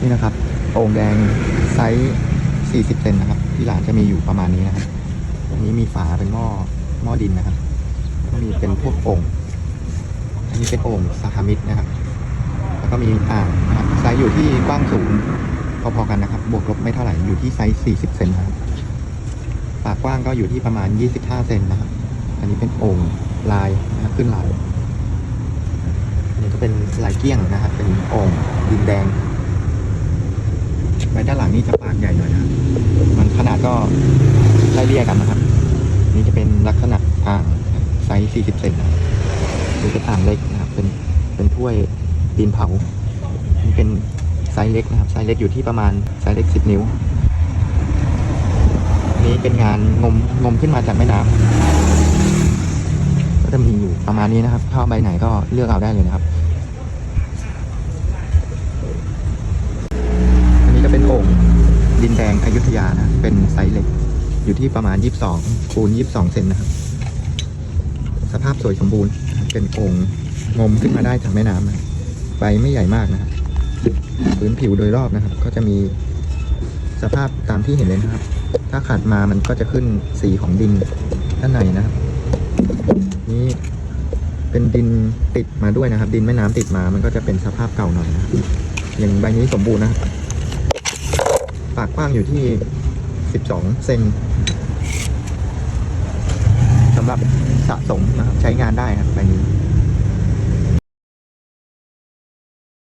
นี่นะครับโอ่งแดงไซส์40เซนนะครับ ที่ร้านจะมีอยู่ประมาณนี้นะครับอันนี้มีฝาเป็นหม้อหม้อดินนะครับก็มีเป็นพวกโอ่งอันนี้เป็นโอ่งสหมิตรนะครับ แล้วก็มีอ่างนะครับไซส์อยู่ที่กว้างสูงพอๆกันนะครับ บวกลบไม่เท่าไหร่อยู่ที่ไซส์40เซนนะครับปากกว้างก็อยู่ที่ประมาณ 25 เซนนะครับ อันนี้เป็นโอ่งลายนะครับขึ้นลายอันนี้ก็เป็นลายเกี้ยงนะครับเป็นโอ่งดินแดง ไว้ด้านหลังนี่จะปากใหญ่หน่อยนะครับมันขนาดก็ไล่เลี่ยกันนะครับ นี่จะเป็นลักษณะอ่างไซส์ 40 เซนนะครับนี่เป็นอ่างเล็กนะครับ เป็นเป็นถ้วยดินเผานี่เป็นไซส์เล็กนะครับ ไซส์เล็กอยู่ที่ประมาณไซส์เล็ก 10 นิ้ว นี่เป็นงานงมงมขึ้นมาจากแม่น้ำก็จะมีอยู่ประมาณนี้นะครับเข้าใบไหนก็เลือกเอาได้เลยนะครับ อันนี้ก็เป่งดินแดงอยุธยานะ เป็นไซส์เล็ก อยู่ที่ประมาณ 22คูณ22 เซนนะครับ สภาพสวยสมบูรณ์ เป็นโอ่งงมขึ้นมาได้จากแม่น้ำนะใบไม่ใหญ่มากนะครับพื้นผิวโดยรอบนะครับ ก็จะมีสภาพตามที่เห็นเลยนะครับ ถ้าขัดมามันก็จะขึ้นสีของดินด้านในนะครับ นี่เป็นดินติดมาด้วยนะครับ ดินแม่น้ำติดมา มันก็จะเป็นสภาพเก่าหน่อยนะครับอย่างใบนี้สมบูรณ์นะครับ ปากกว้างอยู่ที่ 12 เซนสำหรับสะสมนะครับใช้งานได้ครับใบนี้